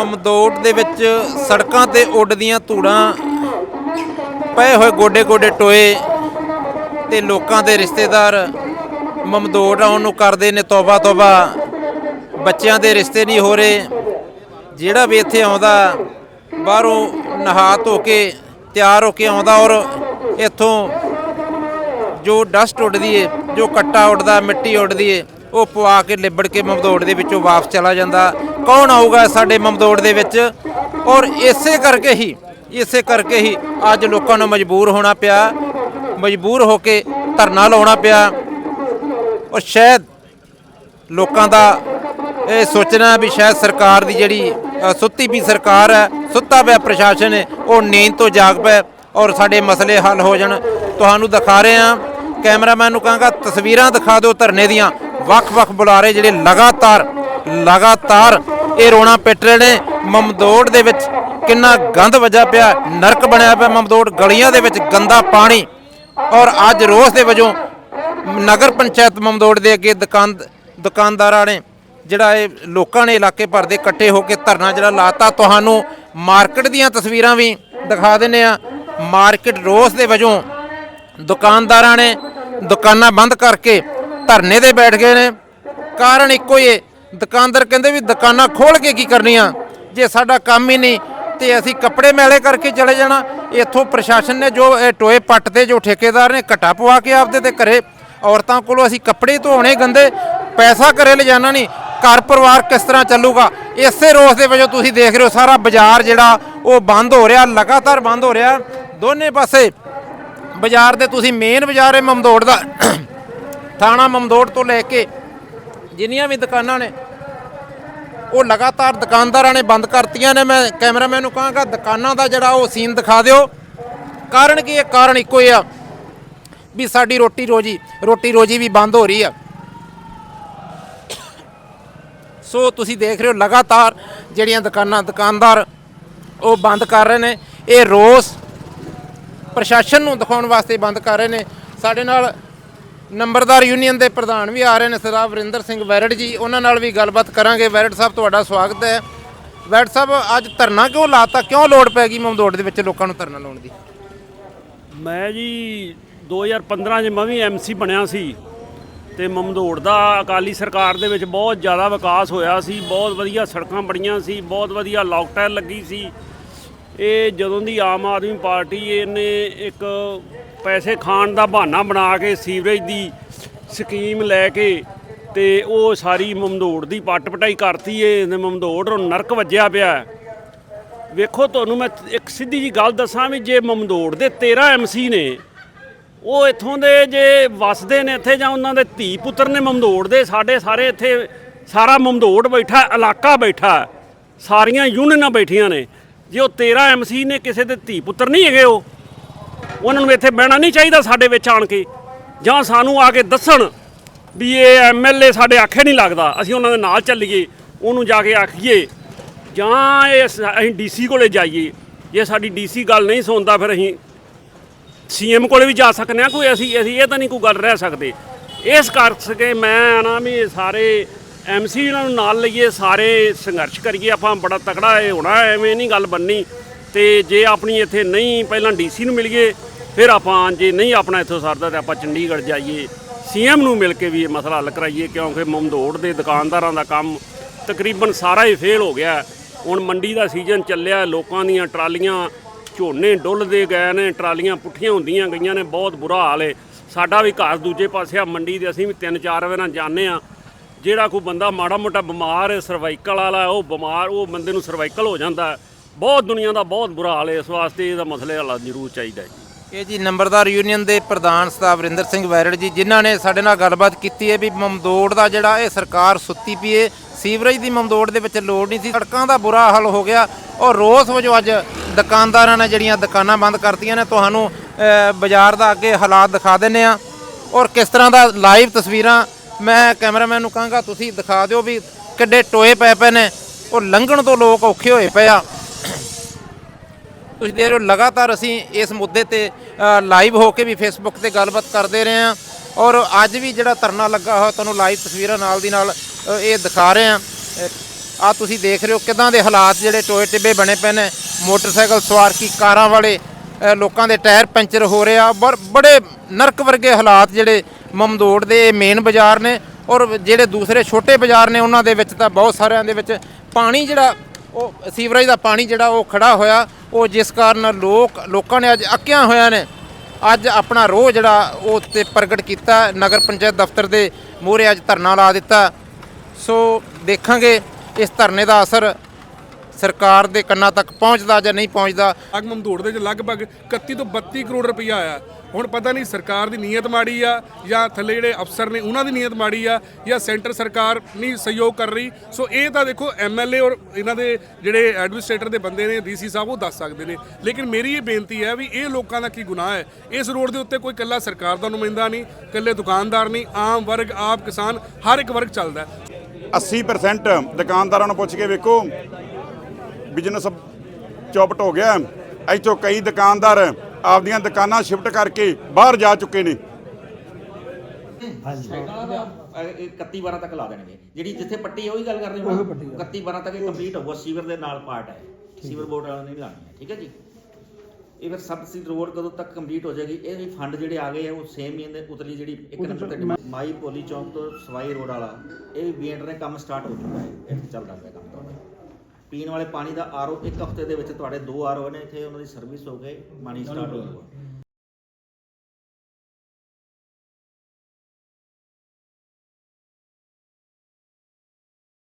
ਮਮਦੋਟ ਦੇ ਵਿੱਚ ਸੜਕਾਂ ਤੇ ਉੱਡਦੀਆਂ ਧੂੜਾਂ ਪਏ ਹੋਏ ਗੋਡੇ ਗੋਡੇ ਟੋਏ ਤੇ ਲੋਕਾਂ ਦੇ ਰਿਸ਼ਤੇਦਾਰ ਮਮਦੋਟ ਆਉਣ ਨੂੰ ਕਰਦੇ ਨੇ ਤੋਬਾ ਤੋਬਾ। ਬੱਚਿਆਂ ਦੇ ਰਿਸ਼ਤੇ ਨਹੀਂ ਹੋ ਰਹੇ। ਜਿਹੜਾ ਵੀ ਇੱਥੇ ਆਉਂਦਾ, ਬਾਹਰੋਂ ਨਹਾ ਧੋ ਕੇ ਤਿਆਰ ਹੋ ਕੇ ਆਉਂਦਾ ਔਰ ਇੱਥੋਂ ਜੋ ਡਸਟ ਉੱਡਦੀ ਏ, ਜੋ ਕੱਟਾ ਉੱਡਦਾ, ਮਿੱਟੀ ਉੱਡਦੀ ਏ ਉਹ ਪਵਾ ਕੇ ਲਿਬੜ ਕੇ ਮਮਦੋੜ ਦੇ ਵਿੱਚੋਂ ਵਾਪਸ ਚਲਾ ਜਾਂਦਾ। ਕੌਣ ਆਊਗਾ ਸਾਡੇ ਮਮਦੋੜ ਦੇ ਵਿੱਚ? ਔਰ ਇਸੇ ਕਰਕੇ ਹੀ, ਇਸੇ ਕਰਕੇ ਹੀ ਅੱਜ ਲੋਕਾਂ ਨੂੰ ਮਜਬੂਰ ਹੋਣਾ ਪਿਆ। ਮਜਬੂਰ ਹੋ ਕੇ ਧਰਨਾ ਲਾਉਣਾ ਪਿਆ। ਔਰ ਸ਼ਾਇਦ ਲੋਕਾਂ ਦਾ ਇਹ ਸੋਚਣਾ ਵੀ ਸ਼ਾਇਦ ਸਰਕਾਰ ਦੀ ਜਿਹੜੀ ਸੁੱਤੀ ਵੀ ਸਰਕਾਰ ਹੈ, ਸੁੱਤਾ ਪਿਆ ਪ੍ਰਸ਼ਾਸਨ ਹੈ ਉਹ ਨੀਂਦ ਤੋਂ ਜਾਗ ਪਏ ਔਰ ਸਾਡੇ ਮਸਲੇ ਹੱਲ ਹੋ ਜਾਣ। ਤੁਹਾਨੂੰ ਦਿਖਾ ਰਹੇ ਹਾਂ, ਕੈਮਰਾਮੈਨ ਨੂੰ ਕਹਾਂਗਾ, ਤਸਵੀਰਾਂ ਦਿਖਾ ਦਿਓ ਧਰਨੇ ਦੀਆਂ। ਵੱਖ-ਵੱਖ ਬੁਲਾਰੇ ਜਿਹੜੇ ਲਗਾਤਾਰ ਲਗਾਤਾਰ ਇਹ ਰੋਣਾ ਪਿੱਟ ਰਹੇ ਨੇ। ਮਮਦੋੜ ਦੇ ਵਿੱਚ ਕਿੰਨਾ ਗੰਦ ਵੱਜਾ ਪਿਆ, ਨਰਕ ਬਣਿਆ ਪਿਆ ਮਮਦੋੜ, ਗਲੀਆਂ ਦੇ ਵਿੱਚ ਗੰਦਾ ਪਾਣੀ। ਔਰ ਅੱਜ ਰੋਸ ਦੇ ਵਜੋਂ ਨਗਰ ਪੰਚਾਇਤ ਮਮਦੋੜ ਦੇ ਅੱਗੇ ਦੁਕਾਨ, ਦੁਕਾਨਦਾਰਾਂ ਨੇ ਜਿਹੜਾ ਇਹ ਲੋਕਾਂ ਨੇ ਇਲਾਕੇ ਭਰ ਦੇ ਇਕੱਠੇ ਹੋ ਕੇ ਧਰਨਾ ਜਿਹੜਾ ਲਾਤਾ। ਤੁਹਾਨੂੰ ਮਾਰਕੀਟ ਦੀਆਂ ਤਸਵੀਰਾਂ ਵੀ ਦਿਖਾ ਦਿੰਨੇ ਆ ਮਾਰਕੀਟ ਰੋਸ ਦੇ ਵਜੋਂ ਦੁਕਾਨਦਾਰਾਂ ਨੇ ਦੁਕਾਨਾਂ ਬੰਦ ਕਰਕੇ ਧਰਨੇ ਤੇ ਬੈਠ ਗਏ ਨੇ। ਕਾਰਨ ਇੱਕੋ ਹੀ ਹੈ, ਦੁਕਾਨਦਾਰ ਕਹਿੰਦੇ ਵੀ ਦੁਕਾਨਾਂ ਖੋਲ ਕੇ ਕੀ ਕਰਨੀਆਂ? ਜੇ ਸਾਡਾ ਕੰਮ ਹੀ ਨਹੀਂ, ਤੇ ਅਸੀਂ ਕੱਪੜੇ ਮੈਲੇ ਕਰਕੇ ਚਲੇ ਜਾਣਾ। ਇੱਥੋਂ ਪ੍ਰਸ਼ਾਸਨ ਨੇ ਜੋ ਇਹ ਟੋਏ ਪੱਟ ਤੇ ਜੋ ਠੇਕੇਦਾਰ ਨੇ ਘਟਾ ਪਵਾ ਕੇ ਆਪਦੇ ਤੇ ਘਰੇ, ਔਰਤਾਂ ਕੋਲੋਂ ਅਸੀਂ ਕੱਪੜੇ ਧੋਣੇ ਗੰਦੇ, ਪੈਸਾ ਘਰੇ ਲਿਜਾਣਾ ਨਹੀਂ। ਘਰ ਪਰਿਵਾਰ ਕਿਸ ਤਰ੍ਹਾਂ ਚੱਲੂਗਾ? ਇਸੇ ਰੋਸ ਦੇ ਵਜੋਂ ਤੁਸੀਂ ਦੇਖ ਰਹੇ ਹੋ, ਸਾਰਾ ਬਾਜ਼ਾਰ ਜਿਹੜਾ, ਉਹ ਬੰਦ ਹੋ ਰਿਹਾ, ਲਗਾਤਾਰ ਬੰਦ ਹੋ ਰਿਹਾ। ਦੋਨੇ ਪਾਸੇ ਬਾਜ਼ਾਰ ਦੇ ਤੁਸੀਂ ਮੇਨ ਬਾਜ਼ਾਰ ਹੈ ਮਮਦੋੜ ਦਾ। ਥਾਣਾ ਮਮਦੋੜ ਤੋਂ ਲੈ ਕੇ ਜਿੰਨੀਆਂ ਵੀ ਦੁਕਾਨਾਂ ਨੇ, ਉਹ ਲਗਾਤਾਰ ਦੁਕਾਨਦਾਰਾਂ ਨੇ ਬੰਦ ਕਰਤੀਆਂ ਨੇ। ਮੈਂ ਕੈਮਰਾਮੈਨ ਨੂੰ ਕਹਾਂਗਾ, ਦੁਕਾਨਾਂ ਦਾ ਜਿਹੜਾ ਉਹ ਸੀਨ ਦਿਖਾ ਦਿਓ। ਕਾਰਨ ਕੀ ਹੈ? ਕਾਰਨ ਇੱਕੋ ਹੀ ਆ ਵੀ ਸਾਡੀ ਰੋਟੀ ਰੋਜੀ ਰੋਟੀ ਰੋਜੀ ਵੀ ਬੰਦ ਹੋ ਰਹੀ ਆ। ਸੋ ਤੁਸੀਂ ਦੇਖ ਰਹੇ ਹੋ, ਲਗਾਤਾਰ ਜਿਹੜੀਆਂ ਦੁਕਾਨਾਂ, ਦੁਕਾਨਦਾਰ ਉਹ ਬੰਦ ਕਰ ਰਹੇ ਨੇ। ਇਹ ਰੋਸ ਪ੍ਰਸ਼ਾਸਨ ਨੂੰ ਦਿਖਾਉਣ ਵਾਸਤੇ ਬੰਦ ਕਰ ਰਹੇ ਨੇ। ਸਾਡੇ ਨਾਲ ਨੰਬਰਦਾਰ ਯੂਨੀਅਨ ਦੇ ਪ੍ਰਧਾਨ ਵੀ ਆ ਰਹੇ ਨੇ, ਸਰਦਾਰ ਵਰਿੰਦਰ ਸਿੰਘ ਵੈਰੜ ਜੀ। ਉਹਨਾਂ ਨਾਲ ਵੀ ਗੱਲਬਾਤ ਕਰਾਂਗੇ। ਵੈਰੜ ਸਾਹਿਬ, ਤੁਹਾਡਾ ਸਵਾਗਤ ਹੈ। ਵੈਰੜ ਸਾਹਿਬ, ਅੱਜ ਧਰਨਾ ਕਿਉਂ ਲਾਤਾ? ਕਿਉਂ ਲੋੜ ਪੈ ਗਈ ਮਮਦੋੜ ਦੇ ਵਿੱਚ ਲੋਕਾਂ ਨੂੰ ਧਰਨਾ ਲਾਉਣ ਦੀ? ਮੈਂ ਜੀ 2015 'ਚ ਮੈਂ ਵੀ ਐਮਸੀ ਬਣਿਆ ਸੀ ਤੇ ਮਮਦੋੜ ਦਾ ਅਕਾਲੀ ਸਰਕਾਰ ਦੇ ਵਿੱਚ ਬਹੁਤ ਜ਼ਿਆਦਾ ਵਿਕਾਸ ਹੋਇਆ ਸੀ। ਬਹੁਤ ਵਧੀਆ ਸੜਕਾਂ ਬਣੀਆਂ ਸੀ, ਬਹੁਤ ਵਧੀਆ ਲੌਕਟਾਈਲ ਲੱਗੀ ਸੀ। ਇਹ ਜਦੋਂ ਦੀ ਆਮ ਆਦਮੀ ਪਾਰਟੀ ਇਹਨੇ ਇੱਕ ਪੈਸੇ ਖਾਣ ਦਾ ਬਹਾਨਾ ਬਣਾ ਕੇ ਸੀਵਰੇਜ ਦੀ ਸਕੀਮ ਲੈ ਕੇ ਤੇ ਉਹ ਸਾਰੀ ਮਮਦੋੜ ਦੀ ਪੱਟ ਪਟਾਈ ਕਰਤੀ ਏ ਤੇ ਮਮਦੋੜ ਨੂੰ ਨਰਕ ਵੱਜਿਆ ਪਿਆ ਵੇਖੋ ਤੁਹਾਨੂੰ ਮੈਂ ਇੱਕ ਸਿੱਧੀ ਜੀ ਗੱਲ ਦੱਸਾਂ ਵੀ ਜੇ ਮਮਦੋੜ ਦੇ 13 ਐਮਸੀ ਨੇ, ਉਹ ਇੱਥੋਂ ਦੇ ਜੇ ਵਸਦੇ ਨੇ ਇੱਥੇ ਜਾਂ ਉਹਨਾਂ ਦੇ ਧੀ ਪੁੱਤਰ ਨੇ ਮਮਦੋੜ ਦੇ, ਸਾਡੇ ਸਾਰੇ ਇੱਥੇ ਸਾਰਾ ਮਮਦੋੜ ਬੈਠਾ, ਇਲਾਕਾ ਬੈਠਾ, ਸਾਰੀਆਂ ਯੂਨੀਅਨਾਂ ਬੈਠੀਆਂ ਨੇ। ਜੇ ਉਹ 13 ਐਮਸੀ ਨੇ, ਕਿਸੇ ਦੇ ਧੀ ਪੁੱਤਰ ਨਹੀਂ ਹੈਗੇ ਉਹ। ਉਹਨਾਂ ਨੂੰ ਇੱਥੇ ਬਹਿਣਾ ਨਹੀਂ ਚਾਹੀਦਾ ਸਾਡੇ ਵਿੱਚ ਆਣ ਕੇ। ਜਾਂ ਸਾਨੂੰ ਆ ਕੇ ਦੱਸਣ ਵੀ ਇਹ ਐਮਐਲਏ ਸਾਡੇ ਆਖੇ ਨਹੀਂ ਲੱਗਦਾ, ਅਸੀਂ ਉਹਨਾਂ ਦੇ ਨਾਲ ਚੱਲੀਏ, ਉਹਨੂੰ ਜਾ ਕੇ ਆਖੀਏ, ਜਾਂ ਇਹ ਸ- ਅਸੀਂ ਡੀਸੀ ਕੋਲੇ ਜਾਈਏ। ਜੇ ਸਾਡੀ ਡੀਸੀ ਗੱਲ ਨਹੀਂ ਸੁਣਦਾ ਫਿਰ ਅਸੀਂ ਸੀਐਮ ਕੋਲੇ ਵੀ ਜਾ ਸਕਨੇ ਆ ਕੋਈ, ਅਸੀਂ ਅਸੀਂ ਇਹ ਤਾਂ ਨਹੀਂ ਕੋਈ ਗੱਲ ਰਹਿ ਸਕਦੇ। ਇਸ ਕਰਕੇ ਮੈਂ ਨਾ ਵੀ ਇਹ ਸਾਰੇ ਐਮਸੀ ਇਹਨਾਂ ਨੂੰ ਨਾਲ ਲਈਏ, ਸਾਰੇ ਸੰਘਰਸ਼ ਕਰੀਏ, ਆਪਾਂ ਬੜਾ ਤਕੜਾ ਇਹ ਹੋਣਾ, ਐਵੇਂ ਨਹੀਂ ਗੱਲ ਬੰਨੀ ਤੇ ਜੇ ਆਪਣੀ ਇੱਥੇ ਨਹੀਂ ਪਹਿਲਾਂ ਡੀਸੀ ਨੂੰ ਮਿਲੀਏ ਫਿਰ ਆਪਾਂ ਜੇ ਨਹੀਂ ਆਪਣਾ ਇੱਥੋਂ ਸਰਦਾ ਤੇ ਆਪਾਂ ਚੰਡੀਗੜ੍ਹ ਜਾਈਏ। ਸੀਐਮ ਨੂੰ ਮਿਲ ਕੇ ਵੀ ਇਹ ਮਸਲਾ ਹੱਲ ਕਰਾਈਏ, ਕਿਉਂਕਿ ਮਮਦੋੜ ਦੇ ਦੁਕਾਨਦਾਰਾਂ ਦਾ ਕੰਮ ਤਕਰੀਬਨ ਸਾਰਾ ਹੀ ਫੇਲ ਹੋ ਗਿਆ। ਹੁਣ ਮੰਡੀ ਦਾ ਸੀਜ਼ਨ ਚੱਲਿਆ, ਲੋਕਾਂ ਦੀਆਂ ਟਰਾਲੀਆਂ ਝੋਨੇ ਡੁੱਲਦੇ ਗਏ ਨੇ, ਟਰਾਲੀਆਂ ਪੁੱਠੀਆਂ ਹੁੰਦੀਆਂ ਗਈਆਂ ਨੇ, ਬਹੁਤ ਬੁਰਾ ਹਾਲ ਹੈ ਸਾਡਾ ਵੀ ਘਰ ਦੂਜੇ ਪਾਸੇ ਆ, ਮੰਡੀ ਦੇ ਅਸੀਂ ਵੀ ਤਿੰਨ ਚਾਰ ਵਾਰਾਂ ਜਾਂਦੇ ਆ ਜਿਹੜਾ ਕੋਈ ਬੰਦਾ ਮਾੜਾ ਮੋਟਾ ਬਿਮਾਰ ਹੈ ਸਰਵਾਈਕਲ ਵਾਲਾ, ਉਹ ਬਿਮਾਰ, ਉਹ ਬੰਦੇ ਨੂੰ ਸਰਵਾਈਕਲ ਹੋ ਜਾਂਦਾ। ਬਹੁਤ ਦੁਨੀਆ ਦਾ ਬਹੁਤ ਬੁਰਾ ਹਾਲ ਹੈ, ਇਸ ਵਾਸਤੇ ਇਹਦਾ ਮਸਲੇ ਹੱਲ ਜ਼ਰੂਰ ਚਾਹੀਦਾ ਹੈ ਜੀ। ਇਹ ਜੀ ਨੰਬਰਦਾਰ ਯੂਨੀਅਨ ਦੇ ਪ੍ਰਧਾਨ ਸਰਦਾਰ ਵਰਿੰਦਰ ਸਿੰਘ ਵੈਰੜ ਜੀ, ਜਿਨ੍ਹਾਂ ਨੇ ਸਾਡੇ ਨਾਲ ਗੱਲਬਾਤ ਕੀਤੀ ਹੈ ਵੀ ਮਮਦੋੜ ਦਾ ਜਿਹੜਾ ਇਹ ਸਰਕਾਰ ਸੁੱਤੀ ਪਈ ਏ ਸੀਵਰੇਜ ਦੀ ਮਮਦੋੜ ਦੇ ਵਿੱਚ ਲੋੜ ਨਹੀਂ ਸੀ, ਸੜਕਾਂ ਦਾ ਬੁਰਾ ਹਾਲ ਹੋ ਗਿਆ, ਔਰ ਰੋਸ ਵਜੋਂ ਅੱਜ ਦੁਕਾਨਦਾਰਾਂ ਨੇ ਜਿਹੜੀਆਂ ਦੁਕਾਨਾਂ ਬੰਦ ਕਰਤੀਆਂ ਨੇ, ਤੁਹਾਨੂੰ ਬਾਜ਼ਾਰ ਦਾ ਅੱਗੇ ਹਾਲਾਤ ਦਿਖਾ ਦਿੰਨੇ ਆ ਔਰ ਕਿਸ ਤਰ੍ਹਾਂ ਦਾ ਲਾਈਵ ਤਸਵੀਰਾਂ ਮੈਂ ਕੈਮਰਾਮੈਨ ਨੂੰ ਕਹਾਂਗਾ, ਤੁਸੀਂ ਦਿਖਾ ਦਿਓ ਵੀ ਕਿੱਡੇ ਟੋਏ ਪਏ ਪਏ ਨੇ ਉਹ ਲੰਘਣ ਤੋਂ ਲੋਕ ਔਖੇ ਹੋਏ ਪਏ ਆ। ਤੁਸੀਂ ਦੇਖ ਰਹੇ ਹੋ ਲਗਾਤਾਰ ਅਸੀਂ ਇਸ ਮੁੱਦੇ ਤੇ ਲਾਈਵ ਹੋ ਕੇ ਵੀ ਫੇਸਬੁੱਕ ਤੇ ਗੱਲਬਾਤ ਕਰਦੇ ਰਹੇ ਹਾਂ ਔਰ ਅੱਜ ਵੀ ਜਿਹੜਾ ਧਰਨਾ ਲੱਗਾ ਹੋਇਆ ਤੁਹਾਨੂੰ ਲਾਈਵ ਤਸਵੀਰਾਂ ਨਾਲ ਦੀ ਨਾਲ ਇਹ ਦਿਖਾ ਰਹੇ ਹਾਂ। ਅ, ਆ ਤੁਸੀਂ ਦੇਖ ਰਹੇ ਹੋ ਕਿਦਾਂ ਦੇ ਹਾਲਾਤ ਜਿਹੜੇ ਟੋਏ ਟਿੱਬੇ ਬਣੇ ਪਏ ਨੇ। ਮੋਟਰਸਾਈਕਲ ਸਵਾਰ ਕੀ ਕਾਰਾਂ ਵਾਲੇ ਲੋਕਾਂ ਦੇ ਟਾਇਰ ਪੰਚਰ ਹੋ ਰਹੇ ਆ। ਬੜੇ ਨਰਕ ਵਰਗੇ ਹਾਲਾਤ ਜਿਹੜੇ ਮਮਦੋੜ ਦੇ ਇਹ ਮੇਨ ਬਾਜ਼ਾਰ ਨੇ ਔਰ ਜਿਹੜੇ ਦੂਸਰੇ ਛੋਟੇ ਬਾਜ਼ਾਰ ਨੇ ਉਹਨਾਂ ਦੇ ਵਿੱਚ ਤਾਂ ਬਹੁਤ ਸਾਰਿਆਂ ਦੇ ਵਿੱਚ ਪਾਣੀ ਜਿਹੜਾ ਉਹ ਸੀਵਰੇਜ ਦਾ ਪਾਣੀ ਜਿਹੜਾ ਉਹ ਖੜਾ ਹੋਇਆ, ਉਹ ਜਿਸ ਕਾਰਨ ਲੋਕ, ਲੋਕਾਂ ਨੇ ਅੱਜ ਅੱਕਿਆਂ ਹੋਇਆਂ ਨੇ। ਅੱਜ ਆਪਣਾ ਰੋਹ ਜਿਹੜਾ ਉਹ ਤੇ ਪ੍ਰਗਟ ਕੀਤਾ, ਨਗਰ ਪੰਚਾਇਤ ਦਫ਼ਤਰ ਦੇ ਮੂਹਰੇ ਅੱਜ ਧਰਨਾ ਲਾ ਦਿੱਤਾ। ਸੋ ਦੇਖਾਂਗੇ ਇਸ ਧਰਨੇ ਦਾ ਅਸਰ ਸਰਕਾਰ ਦੇ ਕੰਨਾਂ ਤੱਕ ਪਹੁੰਚਦਾ ਜਾਂ ਨਹੀਂ ਪਹੁੰਚਦਾ। ਅਗਮਮ ਦੌੜ ਦੇ ਚ ਲਗਭਗ 31 ਤੋਂ 32 ਕਰੋੜ ਰੁਪਈਆ ਆਇਆ। ਹੁਣ ਪਤਾ ਨਹੀਂ ਸਰਕਾਰ ਦੀ ਨੀਅਤ ਮਾੜੀ ਆ ਜਾਂ ਥੱਲੇ ਜਿਹੜੇ ਅਫਸਰ ਨੇ ਉਹਨਾਂ ਦੀ ਨੀਅਤ ਮਾੜੀ ਆ ਜਾਂ ਸੈਂਟਰ ਸਰਕਾਰ ਨਹੀਂ ਸਹਿਯੋਗ ਕਰ ਰਹੀ। ਸੋ ਇਹ ਤਾਂ ਦੇਖੋ ਐਮਐਲਏ ਔਰ ਇਹਨਾਂ ਦੇ ਜਿਹੜੇ ਐਡਮਿਨਿਸਟ੍ਰੇਟਰ ਦੇ ਬੰਦੇ ਨੇ ਡੀਸੀ ਸਾਹਿਬ, ਉਹ ਦੱਸ ਸਕਦੇ ਨੇ। ਲੇਕਿਨ ਮੇਰੀ ਇਹ ਬੇਨਤੀ ਹੈ ਵੀ ਇਹ ਲੋਕਾਂ ਦਾ ਕੀ ਗੁਨਾਹ ਹੈ? ਇਸ ਰੋਡ ਦੇ ਉੱਤੇ ਕੋਈ ਇਕੱਲਾ ਸਰਕਾਰ ਦਾ ਨੁਮਾਇੰਦਾ ਨਹੀਂ, ਇਕੱਲੇ ਦੁਕਾਨਦਾਰ ਨਹੀਂ, ਆਮ ਵਰਗ, ਆਪ ਕਿਸਾਨ, ਹਰ ਇੱਕ ਵਰਗ ਚੱਲਦਾ ਹੈ। 80% ਦੁਕਾਨਦਾਰਾਂ ਨੂੰ ਪੁੱਛ ਕੇ ਵੇਖੋ ਬਿਜ਼ਨਸ ਚੌਪਟ ਹੋ ਗਿਆ, ਇੱਥੋਂ ਕਈ ਦੁਕਾਨਦਾਰ ਆਪਦੀਆਂ ਦੁਕਾਨਾਂ ਸ਼ਿਫਟ ਕਰਕੇ ਬਾਹਰ ਜਾ ਚੁੱਕੇ ਨੇ। ਇਹ 31 12 ਤੱਕ ਲਾ ਦੇਣਗੇ। ਜਿਹੜੀ ਜਿੱਥੇ ਪੱਟੀ ਹੈ ਉਹੀ ਗੱਲ ਕਰਦੇ ਹੋ? 31 12 ਤੱਕ ਇਹ ਕੰਪਲੀਟ ਹੋਊਗਾ। ਸੀਵਰ ਦੇ ਨਾਲ ਪਾਰਟ ਹੈ। ਸੀਵਰ ਬੋਰਡ ਵਾਲਿਆਂ ਨੇ ਨਹੀਂ ਲਾਣੀ ਹੈ। ਠੀਕ ਹੈ ਜੀ? ਇਹ ਫਿਰ ਸਬ ਸੀਡ ਰੋਡ ਕਦੋਂ ਤੱਕ ਕੰਪਲੀਟ ਹੋ ਜਾਏਗੀ? ਇਹ ਵੀ ਫੰਡ ਜਿਹੜੇ ਆ ਗਏ ਆ ਉਹ ਸੇਮ ਹੀ ਇਹਦੇ ਉਤਲੀ ਜਿਹੜੀ ਇੱਕ ਨੰਬਰ ਤੇ ਮਾਈ ਪੋਲੀ ਚੌਂਕ ਤੋਂ ਸਵਾਈ ਰੋਡ ਵਾਲਾ ਇਹ ਵੀ ਬੀਐਂਡ ਨੇ ਕੰਮ ਸਟਾਰਟ ਹੋ ਚੁੱਕਾ ਹੈ। ਇਹ ਚੱਲਦਾ ਪਿਆ ਕੰਮ। ਪੀਣ ਵਾਲੇ ਪਾਣੀ ਦਾ ਆਰਓ ਇੱਕ ਹਫ਼ਤੇ ਦੇ ਵਿੱਚ ਤੁਹਾਡੇ ਦੋ ਆਰਓ ਨੇ ਇੱਥੇ ਉਹਨਾਂ ਦੀ ਸਰਵਿਸ ਹੋ ਗਏ ਪਾਣੀ ਸਟਾਰਟ ਹੋ ਜਾਊਗਾ